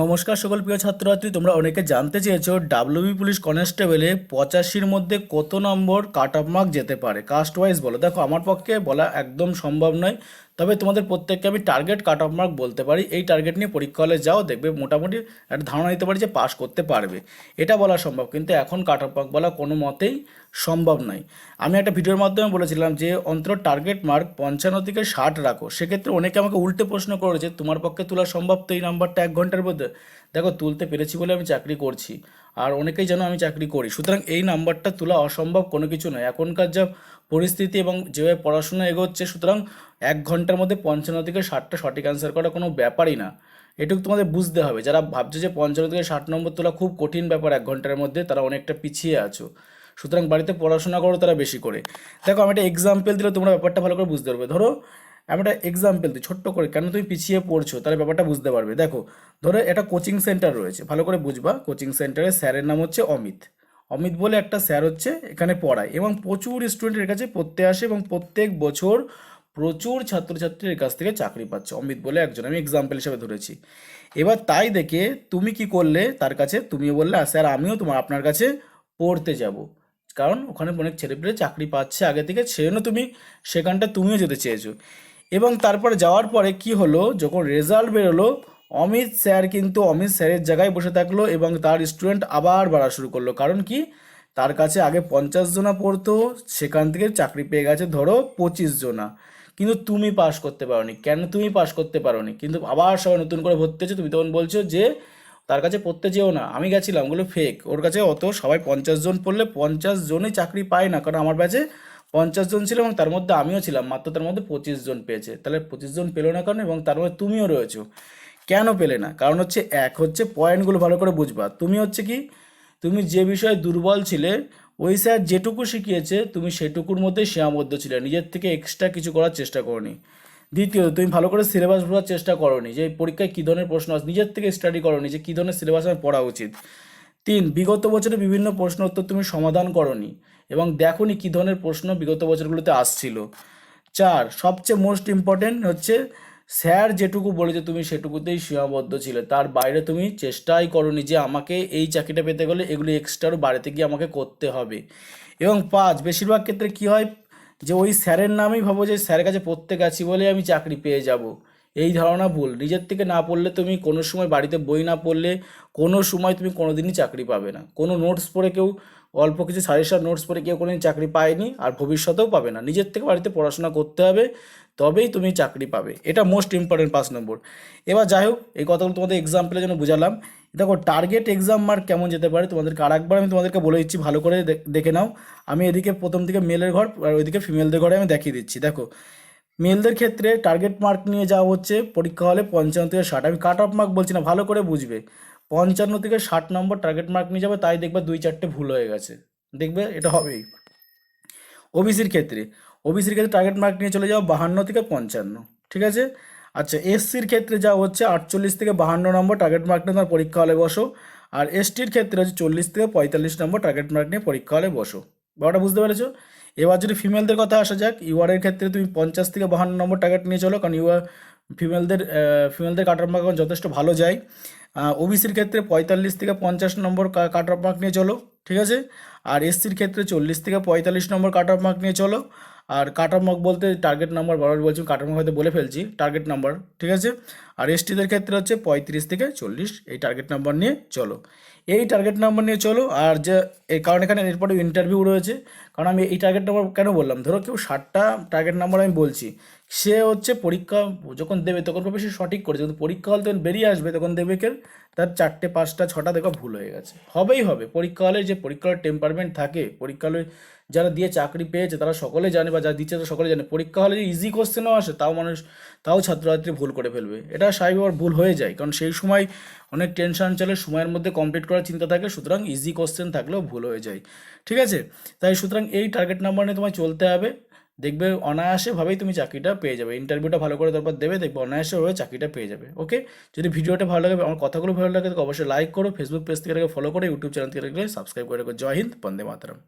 নমস্কার সকল প্রিয় ছাত্রছাত্রী, তোমরা অনেকে জানতে চেয়েছো ডাব্লিউবি পুলিশ কনস্টেবলে পঁচাশির মধ্যে কত নম্বর কাট অফ মার্ক যেতে পারে? কাস্ট ওয়াইজ বলো। দেখো, আমার পক্ষে বলা একদম সম্ভব নয়। তবে তোমাদের প্রত্যেককে আমি টার্গেট কাট অফ মার্ক বলতে পারি। এই টার্গেট নিয়ে পরীক্ষা হলে যাও, দেখবে মোটামুটি একটা ধারণা দিতে পারি যে পাস করতে পারবে। এটা বলা সম্ভব, কিন্তু এখন কাট অফ মার্ক বলা কোনো মতেই সম্ভব নয়। আমি একটা ভিডিওর মাধ্যমে বলেছিলাম যে অন্তর টার্গেট মার্ক পঞ্চান্ন থেকে ষাট রাখো। সেক্ষেত্রে অনেকে আমাকে উল্টে প্রশ্ন করেছে, তোমার পক্ষে তোলা সম্ভব তো এই নাম্বারটা এক ঘণ্টার মধ্যে? দেখো তুলতে পেরেছি বলে আমি চাকরি করছি। আর অনেকেই যেন আমি চাকরি করি। সুতরাং এই নাম্বারটা তোলা অসম্ভব কোনো কিছু নয়। এখনকার যা পরিস্থিতি এবং যেভাবে পড়াশোনা এগোচ্ছে, সুতরাং এক ঘণ্টার মধ্যে পঞ্চান্ন থেকে ষাটটা সঠিক অ্যান্সার করা কোনো ব্যাপারই না। এটুকু তোমাদের বুঝতে হবে। যারা ভাবছে যে পঞ্চান্ন থেকে ষাট নম্বর তোলা খুব কঠিন ব্যাপার এক ঘণ্টার মধ্যে, তারা অনেকটা পিছিয়ে আছো। সুতরাং বাড়িতে পড়াশোনা করো তারা বেশি করে। দেখো আমি একটা এক্সাম্পল দিলে তোমরা ব্যাপারটা ভালো করে বুঝতে পারবে। ধরো আমি একটা এক্সাম্পল দিই, ছোট্ট করে। কেন তুমি পিছিয়ে পড়ছো? তাহলে ব্যাপারটা বুঝতে পারবে। দেখো, ধরো একটা কোচিং সেন্টার রয়েছে। ভালো করে বুঝবা কোচিং সেন্টারে স্যারের নাম হচ্ছে অমিত। অমিত বলে একটা স্যার হচ্ছে এখানে পড়ায় এবং প্রচুর স্টুডেন্টের কাছে পড়তে আসে এবং প্রত্যেক বছর প্রচুর ছাত্রছাত্রীর কাছ থেকে চাকরি পাচ্ছে। অমিত বলে একজন, আমি এক্সাম্পল হিসেবে ধরেছি। এবার তাই দেখে তুমি কি করলে? তার কাছে তুমিও বললে, "আর স্যার, আমিও তোমার, আপনার কাছে পড়তে যাব। কারণ ওখানে অনেক ছেলেপেলে চাকরি পাচ্ছে। আগে থেকে সেজন্য তুমি সেখানটা তুমিও যেতে চেয়েছো। এবং তারপরে যাওয়ার পরে কি হলো? যখন রেজাল্ট বেরোলো, অমিত স্যার কিন্তু অমিত স্যারের জায়গায় বসে থাকল এবং তার স্টুডেন্ট আবার বাড়া শুরু করল। কারণ কি? তার কাছে আগে পঞ্চাশ জনা পড়তো, সেখান থেকে চাকরি পেয়ে গেছে ধরো পঁচিশ জনা। কিন্তু তুমি পাশ করতে পারোনি। কেন তুমি পাশ করতে পারোনি? কিন্তু আবার সবাই নতুন করে ভর্তি হচ্ছে, তুমি তখন বলছো যে, তার কাছে পড়তে যেও না। আমি গেছিলাম। ওগুলো ফেক। ওর কাছে অত, সবাই পঞ্চাশ জন পড়লে পঞ্চাশ জনই চাকরি পায় না। কারণ আমার ব্যাচে পঞ্চাশ জন ছিল এবং তার মধ্যে আমিও ছিলাম, মাত্র তার মধ্যে পঁচিশ জন পেয়েছে। তাহলে পঁচিশ জন পেল না কারণ এবং তার মধ্যে তুমিও রয়েছো। কেন পেলে না? কারণ হচ্ছে এক, হচ্ছে পয়েন্টগুলো ভালো করে বুঝবা। তুমি হচ্ছে কি, তুমি যে বিষয়ে দুর্বল ছিলে, ওই স্যার যেটুকু শিখিয়েছে, তুমি সেটুকুর মধ্যে সীমাবদ্ধ ছিলে। নিজের থেকে এক্সট্রা কিছু করার চেষ্টা করনি। দ্বিতীয়ত, তুমি ভালো করে সিলেবাস বোঝার চেষ্টা করনি যে পরীক্ষায় কী ধরনের প্রশ্ন আসে নিজের থেকে স্টাডি করনি যে, কী ধরনের সিলেবাস আমার পড়া উচিত। তিন, বিগত বছরে বিভিন্ন প্রশ্ন উত্তর তুমি সমাধান করনি এবং দেখোনি কী ধরনের প্রশ্ন বিগত বছরগুলোতে আসছিল। চার, সবচেয়ে মোস্ট ইম্পর্টেন্ট হচ্ছে স্যার যেটুকু বলেছে তুমি সেটুকুতেই সীমাবদ্ধ ছিলে। তার বাইরে তুমি চেষ্টাই করনি যে আমাকে এই চাকরিটা পেতে গেলে এগুলো এক্সট্রারও বাড়িতে গিয়ে আমাকে করতে হবে। এবং পাঁচ, বেশিরভাগ ক্ষেত্রে কী হয় যে ওই স্যারের নামেই ভাবো যে স্যারের কাছে পড়তে গেছি বলে আমি চাকরি পেয়ে যাব। এই ধারণা ভুল। নিজের থেকে না পড়লে তুমি কোনো সময় বাড়িতে বই না পড়লে কোনো সময় তুমি কোনো দিনই চাকরি পাবে না। কোনো নোটস পড়ে কেউ, অল্প কিছু সাজেশন নোটস পড়ে কেউ কোনোদিন চাকরি পায়নি আর ভবিষ্যতেও পাবে না। নিজের থেকে বাড়িতে পড়াশোনা করতে হবে, তবেই তুমি চাকরি পাবে। এটা মোস্ট ইম্পর্টেন্ট পাঁচ নম্বর। এবার যাই হোক, এই কথাগুলো তোমাদের এক্সাম্পলের জন্য বুঝালাম। দেখো টার্গেট এক্সাম মার্ক কেমন যেতে পারে তোমাদেরকে আরেকবার আমি তোমাদেরকে বলে দিচ্ছি, ভালো করে দেখে নাও। আমি এদিকে প্রথম দিকে মেলের ঘর আর ওইদিকে ফিমেলদের ঘরে আমি দেখিয়ে দিচ্ছি। দেখো মেলদের ক্ষেত্রে টার্গেট মার্ক নিয়ে যাওয়া হচ্ছে, পরীক্ষা হলে পঞ্চান্ন থেকে ষাট। আমি কাট অফ মার্ক বলছি না, ভালো করে বুঝবে। পঞ্চান্ন থেকে ষাট নম্বর টার্গেট মার্ক নিয়ে যাবে, তাই দেখবে দুই চারটে ভুল হয়ে গেছে। দেখবে, এটা হবেই। ওবিসির ক্ষেত্রে ওবিসির ক্ষেত্রে টার্গেট মার্ক নিয়ে চলে যাও বাহান্ন থেকে পঞ্চান্ন, ঠিক আছে? আচ্ছা এসসির ক্ষেত্রে যা হচ্ছে আটচল্লিশ থেকে বাহান্ন নম্বর টার্গেট মার্ক নিয়ে তোমার পরীক্ষা হলে বসো, আর এসটির ক্ষেত্রে হচ্ছে চল্লিশ থেকে পঁয়তাল্লিশ নম্বর টার্গেট মার্ক নিয়ে পরীক্ষা হলে বসো। ব্যাপারটা বুঝতে পেরেছ? এবার যদি ফিমেলদের কথা আসা যাক ইউআরের ক্ষেত্রে তুমি পঞ্চাশ থেকে বাহান্ন নম্বর টার্গেট নিয়ে চলো, কারণ ইউআর ফিমেলদের ফিমেলদের কাটার মার্ক এখন যথেষ্ট ভালো যায়। ওবিসির ক্ষেত্রে পঁয়তাল্লিশ থেকে পঞ্চাশ নম্বর কাট অফ মার্ক নিয়ে চলো, ঠিক আছে? আর এসসির ক্ষেত্রে চল্লিশ থেকে পঁয়তাল্লিশ নম্বর কাট অফ মার্ক নিয়ে চলো। আর কাট অফ মার্ক বলতে টার্গেট নাম্বার বারবার বলছি কাট অফ মার্ক হয়তো বলে ফেলছি টার্গেট নাম্বার ঠিক আছে? আর এসটিদের ক্ষেত্রে হচ্ছে পঁয়ত্রিশ থেকে চল্লিশ, এই টার্গেট নাম্বার নিয়ে চলো। এই টার্গেট নাম্বার নিয়ে চলো, আর যে এই কারণ এখানে এরপরে ইন্টারভিউ রয়েছে। কারণ আমি এই টার্গেট নাম্বার কেন বললাম? ধরো কেউ ষাটটা টার্গেট নাম্বার আমি বলছি। সে হচ্ছে পরীক্ষা, যখন দেবে তখন ভাবে সে সঠিক করেছে। কিন্তু পরীক্ষা হল তখন বেরিয়ে আসবে, তখন দেবে কে তার চারটে, পাঁচটা, ছটা দেখো ভুল হয়ে গেছে। হবেই হবে। পরীক্ষা হলে যে পরীক্ষা হলে টেম্পারমেন্ট থাকে, পরীক্ষা হলে যারা দিয়ে চাকরি পেয়েছে তারা সকলে জানে বা যারা দিচ্ছে তারা সকলে জানে। পরীক্ষা হলে যে ইজি কোশ্চেনও আসে, তাও মানুষ, তাও ছাত্রছাত্রী ভুল করে ফেলবে। এটা স্বাভাবিক ভুল হয়ে যায়। কারণ সেই সময় অনেক টেনশন চলে, সময়ের মধ্যে কমপ্লিট করার চিন্তা থাকে, সুতরাং ইজি কোশ্চেন থাকলেও ভুল হয়ে যায়। ঠিক আছে? তাই সুতরাং এই টার্গেট নাম্বার নিয়ে তোমায় চলতে হবে। দেখবে অনায়াসেভাবেই তুমি চাকরিটা পেয়ে যাবে। ইন্টারভিউটা ভালো করে তারপর দেবে, দেখবে অনায়াসেভাবে চাকরিটা পেয়ে যাবে ওকে যদি ভিডিওটা ভালো লাগে, আমার কথাগুলো ভালো লাগে তো অবশ্যই লাইক করো। ফেসবুক পেজ থেকে ফলো করে ইউটিউব চ্যানেল থেকে সাবস্ক্রাইব করে জয় হিন্দ, বন্দে মাতরম।